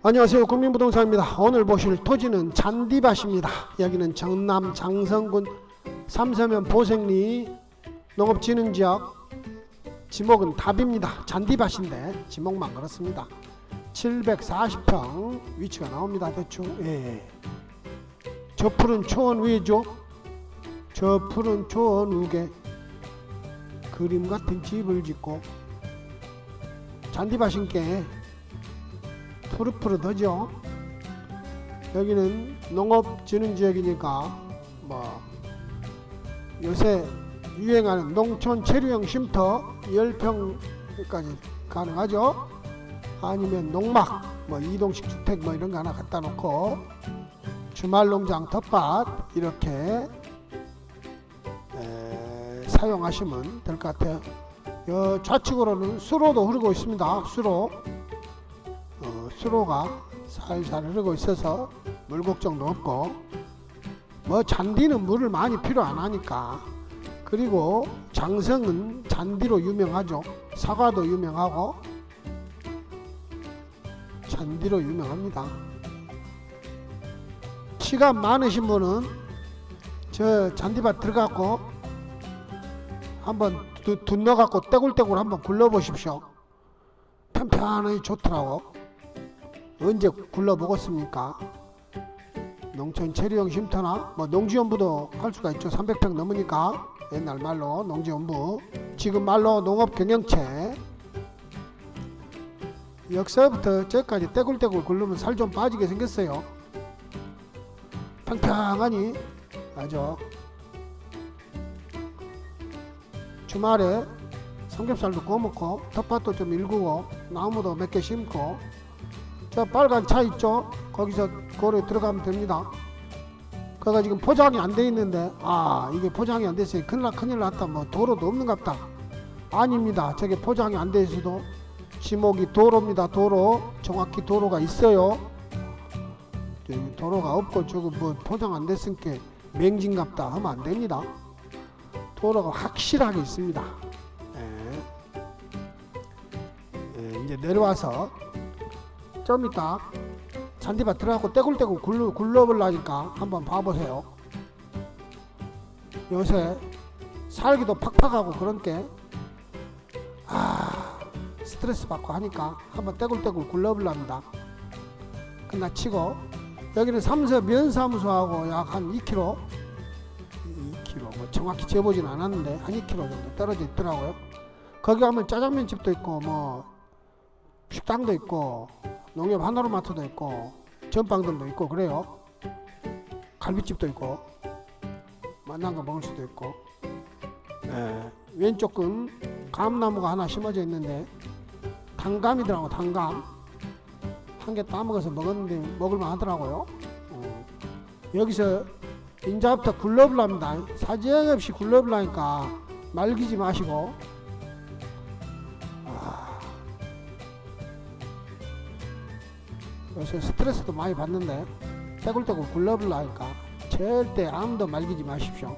안녕하세요. 국민부동산입니다. 오늘 보실 토지는 잔디밭입니다. 여기는 전남 장성군 삼서면 보생리 농업진흥지역 지목은 답입니다. 잔디밭인데 지목만 그렇습니다. 740평 위치가 나옵니다. 대충 예. 저 푸른 초원 위죠. 저 푸른 초원 위에 그림 같은 집을 짓고 잔디밭인께 푸릇푸릇하죠. 여기는 농업진흥지역이니까 뭐 요새 유행하는 농촌 체류형 쉼터 10평까지 가능하죠. 아니면 농막 뭐 이동식 주택 뭐 이런 거 하나 갖다 놓고 주말 농장 텃밭 이렇게 에, 사용하시면 될 것 같아요. 요 좌측으로는 수로도 흐르고 있습니다. 수로 어, 수로가 살살 흐르고 있어서 물 걱정도 없고 뭐 잔디는 물을 많이 필요 안 하니까. 그리고 장성은 잔디로 유명하죠. 사과도 유명하고 잔디로 유명합니다. 시간 많으신 분은 저 잔디밭 들어가고 한번 두- 둔 넣어갖고 떼굴떼굴 한번 굴러보십시오. 편편하니 좋더라고 언제 굴러먹었습니까? 농촌 체류형 쉼터나 뭐 농지연부도 할 수가 있죠. 300평 넘으니까 옛날 말로 농지연부 지금 말로 농업경영체 역사부터 저까지 떼굴떼굴 굴르면 살 좀 빠지게 생겼어요. 평평하니 아주 주말에 삼겹살도 구워 먹고 텃밭도 좀 일구고 나무도 몇 개 심고 저 빨간 차 있죠? 거기서 거래 들어가면 됩니다. 그가 지금 포장이 안 돼 있는데 아 이게 포장이 안 됐어요. 큰일 나 큰일 났다. 뭐 도로도 없는갑다. 아닙니다. 저게 포장이 안 돼 있어도 지목이 도로입니다. 도로 정확히 도로가 있어요. 도로가 없고 저거 뭐 포장 안 됐으니까 맹진갑다 하면 안 됩니다. 도로가 확실하게 있습니다. 예. 예, 이제 내려와서 좀 이따 잔디밭 들어가고 떼굴떼굴 굴러, 굴러보려니까 한번 봐보세요. 요새 살기도 팍팍하고 그런 게, 아, 스트레스 받고 하니까 한번 떼굴떼굴 굴러보랍니다. 그나 치고, 여기는 삼서 면사무소하고 약 한 2km, 2km, 뭐 정확히 재보진 않았는데, 한 2km 정도 떨어져 있더라고요. 거기 가면 짜장면 집도 있고, 뭐, 식당도 있고, 농협 하나로마트도 있고 전빵들도 있고 그래요. 갈비집도 있고 만난 거 먹을 수도 있고. 예, 왼쪽은 감나무가 하나 심어져 있는데 단감이더라고 단감. 한 개 따먹어서 먹었는데 먹을만 하더라고요. 어, 여기서 인자부터 굴러블랍니다. 사정없이 굴러블라니까 말기지 마시고 요새 스트레스도 많이 받는데 떼굴떼굴 굴러블라니까 절대 아무도 말기지 마십시오.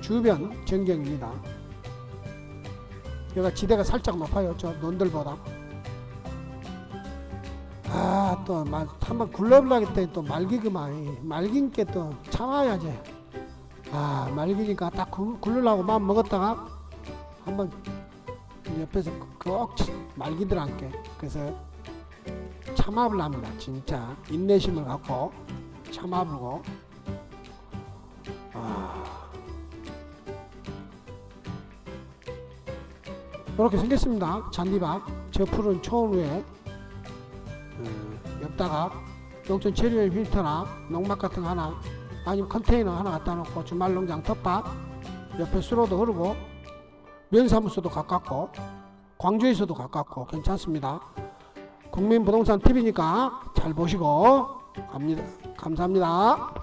주변 전경입니다. 여기가 지대가 살짝 높아요. 저 논들보다. 아, 또, 말, 한번 굴러블라기 때문에 또 말기그만, 말긴 게 또 참아야지. 아, 말기니까 딱 굴- 굴르려고 마음 먹었다가 한번 옆에서 꼭 말기더란게. 그래서 참아을 합니다. 진짜 인내심을 갖고 참아보고 아. 이렇게 생겼습니다. 잔디밭 저 푸른 초원 위에 음, 옆다가 농촌 체류의 필터나 농막 같은 거 하나 아니면 컨테이너 하나 갖다 놓고 주말 농장 텃밭 옆에 수로도 흐르고 면사무소도 가깝고 광주에서도 가깝고 괜찮습니다. 국민부동산 TV니까 잘 보시고 갑니다. 감사합니다.